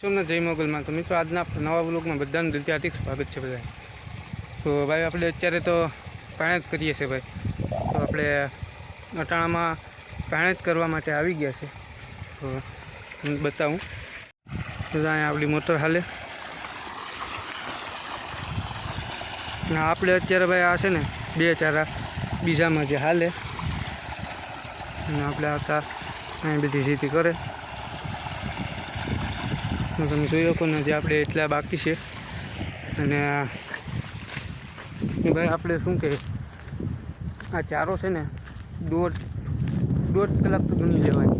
સોમનાથ જય મોગલમાં? તો મિત્રો, આજના નવા બ્લોગમાં બધાનું દિલથી હાર્દિક સ્વાગત છે બધા તો ભાઈ, આપણે અત્યારે તો પાણી જ કરીએ છીએ ભાઈ. તો આપણે અટાણામાં પાણી જ કરવા માટે આવી ગયા છે. તો બતાવું. તો અહીંયા આપણી મોટર હાલે. અને આપણે અત્યારે ભાઈ આ છે ને, બે ચારા બીજામાં જે હાલે. અને આપણે આવતા અહીં બધી સ્થિતિ કરે. તમે જોઈ શકો ને જે આપણે એટલા બાકી છે. અને ભાઈ આપણે શું કહે આ ચારો છે ને, દોઢ દોઢ કલાક તો ગણી લેવાય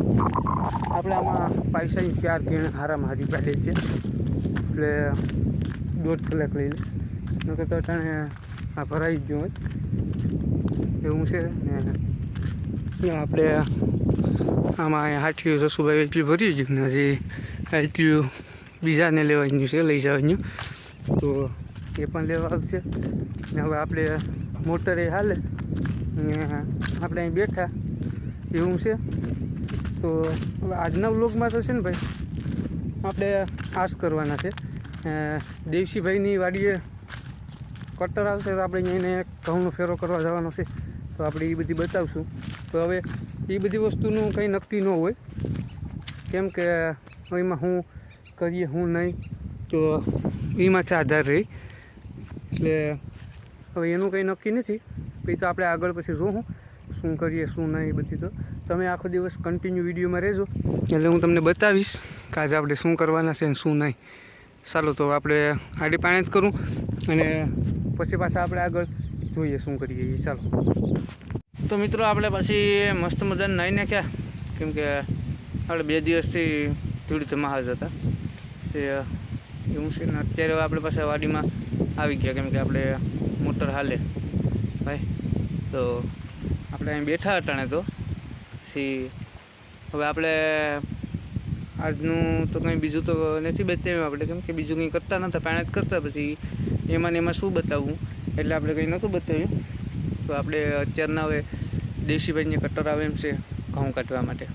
આપણે આમાં પૈસાની ચાર કેણ હારામાં હારી પાડે છે એટલે દોઢ કલાક લઈ લે. નકર તો અટાણે આ ભરાઈ જ ગયું હોય. એવું છે ને. આપણે આમાં અહીંયા સસુભાઈ, એટલી ભરી ગયું ને હજી. એટલું બીજાને લેવાનું છે, લઈ જવાનું. તો એ પણ લેવા આવશે. ને હવે આપણે મોટરે હાલે. ને આપણે અહીં બેઠા. એવું છે. તો હવે આજના વ્લોગમાં તો છે ને ભાઈ, આપણે આશ કરવાના છે. દેવસીભાઈની વાડીએ કટર આવશે તો આપણે એને ઘઉંનો ફેરો કરવા જવાનો છે. તો આપણે એ બધી બતાવશું. તો હવે એ બધી વસ્તુનું કંઈ નક્કી ન હોય. કેમ કે એમાં હું કરીએ, હું નહીં. તો એમાંથી આધાર રહી. એટલે હવે એનું કંઈ નક્કી નથી. પછી તો આપણે આગળ પછી જોઉં શું કરીએ, શું નહીં બધી તો. તમે આખો દિવસ કન્ટિન્યુ વિડીયોમાં રહેજો. એટલે હું તમને બતાવીશ કે આજે આપણે શું કરવાના છે ને શું નહીં. ચાલો, તો આપણે આડી પાણી જ કરું અને પછી પાછા આપણે આગળ જોઈએ શું કરીએ એ. ચાલો. તો મિત્રો, આપણે પછી મસ્ત મજાને નાહી નાખ્યા. કેમકે આપણે બે દિવસથી ધૂળ જ હતા. છે ને અત્યારે આપણે પાસે વાડીમાં આવી ગયા, કેમ કે આપણે મોટર હાલે. ભાઈ, તો આપણે અહીં બેઠા અટાણે તો પછી હવે આપણે આજનું તો કંઈ બીજું તો નથી બતાવ્યું આપણે, કેમ કે બીજું કંઈ કરતા નહોતા પાણી જ કરતા. પછી એમાં ને એમાં શું બતાવવું એટલે આપણે કંઈ નહોતું બતાવ્યું. તો આપણે અત્યારના હવે દેશીભાઈને કટર આવે એમ છે, ઘઉં કાઢવા માટે.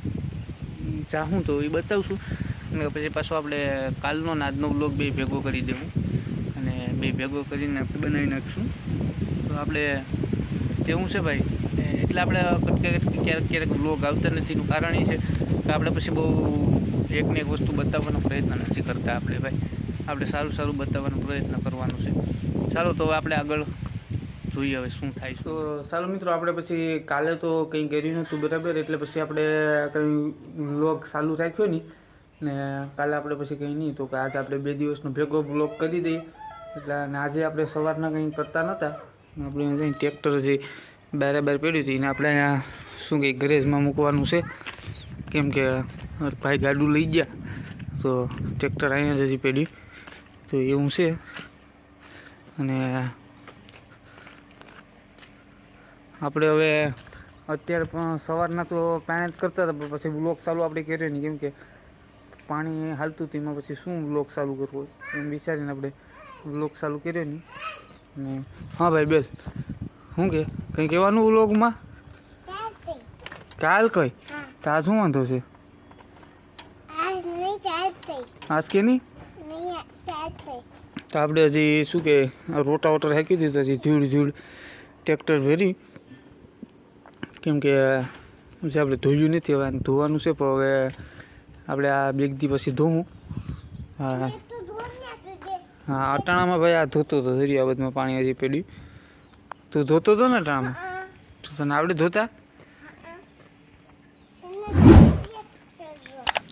ચાહું તો એ બતાવશું. અને પછી પાછું આપણે કાલનો ને આજનો બ્લોગ બે ભેગો કરી દેવું. અને બે ભેગો કરીને બનાવી નાખીશું. તો આપણે કેવું છે ભાઈ? એટલે આપણે ક્યારેક ક્યારેક ક્યારેક બ્લોગ આવતા નથી. એનું કારણ એ છે કે આપણે પછી બહુ એકને એક વસ્તુ બતાવવાનો પ્રયત્ન નથી કરતા આપણે ભાઈ. આપણે સારું સારું બતાવવાનો પ્રયત્ન કરવાનો છે. ચાલો તો આપણે આગળ જોઈએ હવે શું થાય તો ચાલો મિત્રો, આપણે પછી કાલે તો કંઈ કર્યું નહોતું બરાબર. એટલે પછી આપણે કંઈ બ્લોગ ચાલુ રાખ્યો નહીં. ને કાલે આપણે પછી કંઈ નહીં, તો કે આજે આપણે બે દિવસનો ભેગો બ્લોક કરી દઈએ. એટલે આજે આપણે સવારના કંઈ કરતા નહોતા. આપણે અહીં ટ્રેક્ટર જે બારે બાર પડ્યું હતું, એને આપણે અહીંયા શું કંઈ ગરેજમાં મૂકવાનું છે. કેમ કે ભાઈ ગાડું લઈ ગયા, તો ટ્રેક્ટર અહીંયા જ હજી પડ્યું. તો એવું છે. અને આપણે હવે અત્યારે પણ સવારના તો પાણી જ કરતા હતા, પણ પછી બ્લોક ચાલુ આપણે કર્યો નહીં. કેમ કે પાણી હાલતું હતું, એમાં પછી શું બ્લોક ચાલુ કરવો એમ વિચારીને આપણે બ્લોક ચાલુ કર્યો નહીં ને હા ભાઈ બેસ શું કે? કંઈ કહેવાનું બ્લોગમાં કાલ કઈ? તો આ શું વાંધો છે? આજ કે નહીં? તો આપણે હજી શું કે રોટા વોટર હાંકી દીધું હજી ધૂળ ધૂળ ટ્રેક્ટર ભેરી. કેમ કે હજી આપણે ધોયું નથી, હવે ધોવાનું છે, પણ હવે આપણે આ બેગ દી પછી ધોવું. હા હા. અટાણામાં ભાઈ આ ધોતો હતો દરિયાબદમાં પાણી હજી પડ્યું. તું ધોતો હતો ને અટાણામાં તું તને આવડે ધોતા?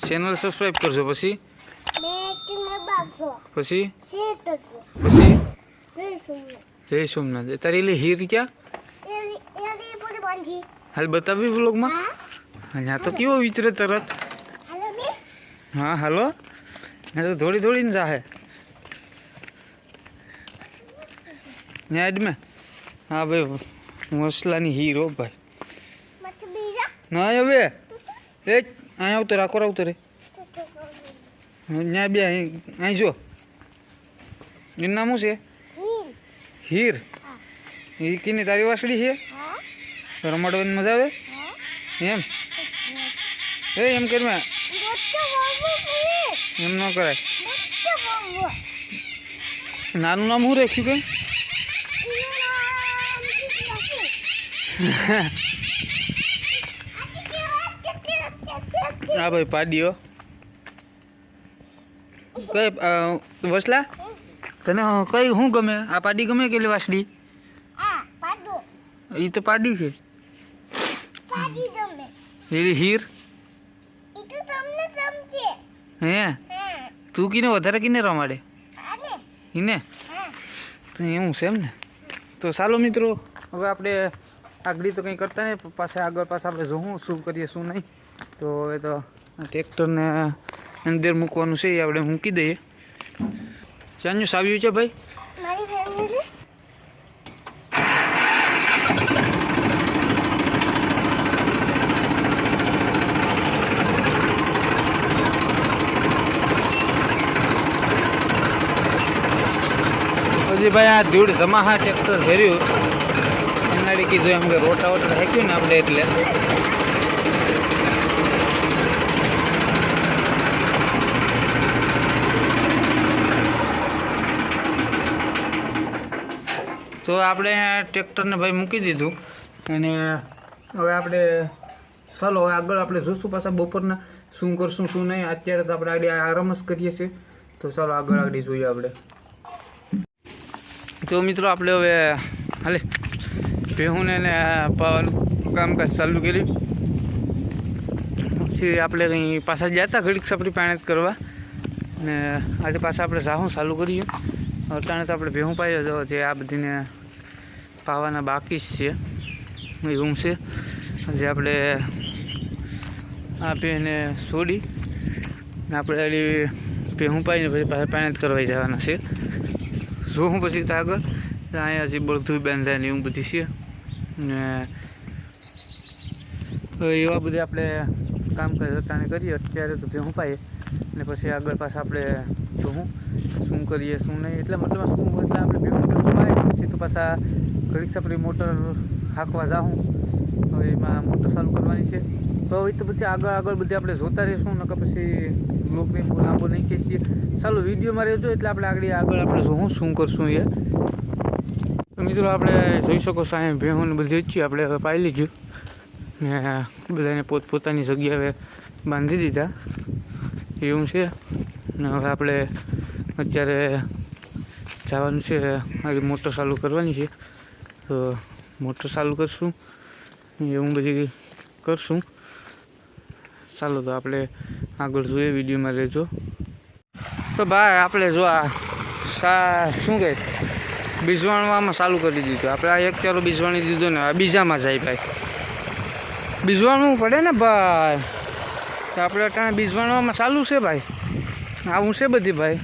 ચેનલ સબસ્ક્રાઈબ કરજો. પછી? પછી? પછી? જય સોમનાથ. તારી એટલે હીર ક્યાં? હાલ બતાવી વ્લોગમાં અહીંયા તો કેવો વિચરે તરત? હા હાલો? ને તો થોડી થોડી ને જાહે. ન્યા જ મેં હા ભાઈ મસલાની હીરો ભાઈ. ના હવે. એ અહીંયા આવતો રાખો આવતો રે ત્યાં બે અહીં અહીં જો. એનું નામ શું છે? હીર. એ કીની તારી વાસળી છે? રમાડવાની મજા આવે? એમ? એ એમ કર એમ ન કરાય. નાનું નામ શું રાખ્યું કે? હા ભાઈ પાડીઓ કઈ વસલા તને કઈ શું ગમે? આ પાડી ગમે કે વાસડી એ તો પાડી છે. હીર? હે? તું કીને વધારે કીને રમાડે ઈને? તો એવું છે એમ ને? તો ચાલો મિત્રો, હવે આપણે આગળ તો કંઈ કરતા નહીં પાસે આગળ પાછા આપણે જોવું શું કરીએ, શું નહીં. તો હવે તો ટ્રેક્ટરને અંદર મૂકવાનું છે, એ આપણે મૂકી દઈએ. શાનું સાવ્યું છે ભાઈ મારી ફેમિલી પછી ભાઈ, આ ધૂળ ધમાહા ટ્રેક્ટર ભર્યું. હમણાં કીધું એમ કે રોટા વોટા હેક્યું ને આપણે એટલે. તો આપણે ટ્રેક્ટરને ભાઈ મૂકી દીધું. અને હવે આપણે ચાલો હવે આગળ આપણે જોશું પાછા બપોરના શું કરશું, શું નહીં. અત્યારે તો આપણે આગળ આરામ જ કરીએ છીએ. તો ચાલો, આગળ આગળ જોઈએ આપણે. તો મિત્રો આપણે હવે હાલે, ભેહુને ને કામકાજ ચાલુ કર્યું. પછી આપણે કંઈ પાછા ગયા હતા ઘડીક સપરી પાણી કરવા. ને આજે પાછા આપણે જાહું ચાલુ કર્યું. અટાણે તો આપણે ભેહું પાયો જો જે આ બધીને પાવાના બાકી જ છે. એવું છે. જે આપણે આ બેને છોડી ને આપણે ભેહું પાઈને પછી પાછા પાણી કરવા જવાના છે. જોઉં પછી તો આગળ? અહીંયા હજી બધું બાંધાય ને એવું બધી છે. ને એવા બધે આપણે કામકાજ અટાણે કરીએ. અત્યારે તો ભેહું પાઈએ. ને પછી આગળ પાછા આપણે જોવું શું કરીએ, શું નહીં. એટલે મતલબ શું એટલે આપણે ભેહું ભેહું પાય પછી તો પાછા ઘડીક સપરી મોટર હાંકવા જાઉં હવે એમાં મોટર ચાલુ કરવાની છે. તો હવે તો પછી આગળ આગળ બધી આપણે જોતા રહીશું. નકર પછી લોકને લાંબો નહીં ખેંચીએ. ચાલો, વિડીયોમાં રહેજો એટલે આપણે આગળ આગળ આપણે શું શું કરશું એ તો મિત્રો, આપણે જોઈ શકો અહીંયા ભેહું બધી જ આપણે હવે પાઈ લીધું ને બધાને પોતપોતાની જગ્યાએ બાંધી દીધા. એવું છે. ને હવે આપણે અત્યારે જવાનું છે. મારી મોટર ચાલુ કરવાની છે. તો મોટર ચાલુ કરશું. એવું બધી કરશું. ચાલો, તો આપણે આગળ જોઈએ, વિડીયોમાં રહેજો. તો ભાઈ આપણે જો આ શું કહે બીજવાણવામાં ચાલુ કરી દીધું આપણે આ એક ચારો બીજવાણી દીધો ને, આ બીજામાં જાય ભાઈ બીજવાણવું પડે ને ભાઈ? તો આપણે અત્યારે બીજવાણવામાં ચાલુ છે ભાઈ? આવું છે બધી ભાઈ.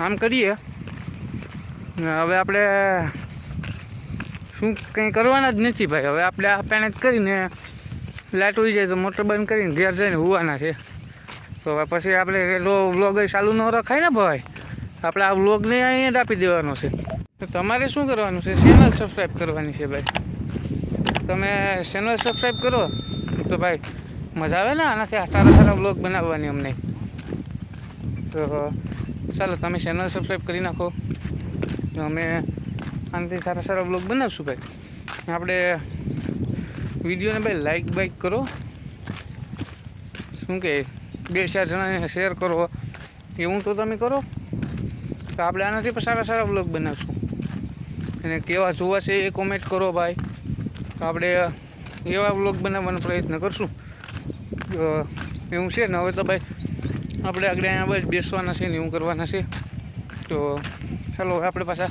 આમ કરીએ. ને હવે આપણે શું કંઈ કરવાના જ નથી ભાઈ. હવે આપણે આ પેણે જ કરીને લાઇટ હોઈ જાય તો મોટર બંધ કરીને ઘેર જઈને હોવાના છે. તો પછી આપણે વ્લોગ ચાલુ ન રખાય ને ભાઈ આપણે આ વ્લોગને અહીંયા જ આપી દેવાનો છે. તો તમારે શું કરવાનું છે? ચેનલ સબસ્ક્રાઈબ કરવાની છે ભાઈ. તમે ચેનલ સબસ્ક્રાઈબ કરો. તો ભાઈ, મજા આવે ને આનાથી? સારા સારા વ્લોગ બનાવવાની અમને. તો ચાલો, તમે ચેનલ સબસ્ક્રાઈબ કરી નાખો. તો અમે આનાથી સારા સારા વ્લોગ બનાવશું ભાઈ. આપણે વિડીયોને ભાઈ લાઈક બાઈક કરો. શું કે? બે ચાર જણાને શેર કરો. એવું તો તમે કરો. તો આપણે આનાથી પણ સારા સારા વ્લોગ બનાવશું. અને કેવા જોવા છે એ કોમેન્ટ કરો ભાઈ. તો આપણે એવા વ્લોગ બનાવવાનો પ્રયત્ન કરશું. એવું છે ને? હવે તો ભાઈ આપણે આગળ અહીંયા બસ બેસવાના છે ને એવું કરવાના છે. તો ચાલો આપણે પાછા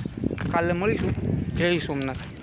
કાલે મળીશું. જય સોમનાથ.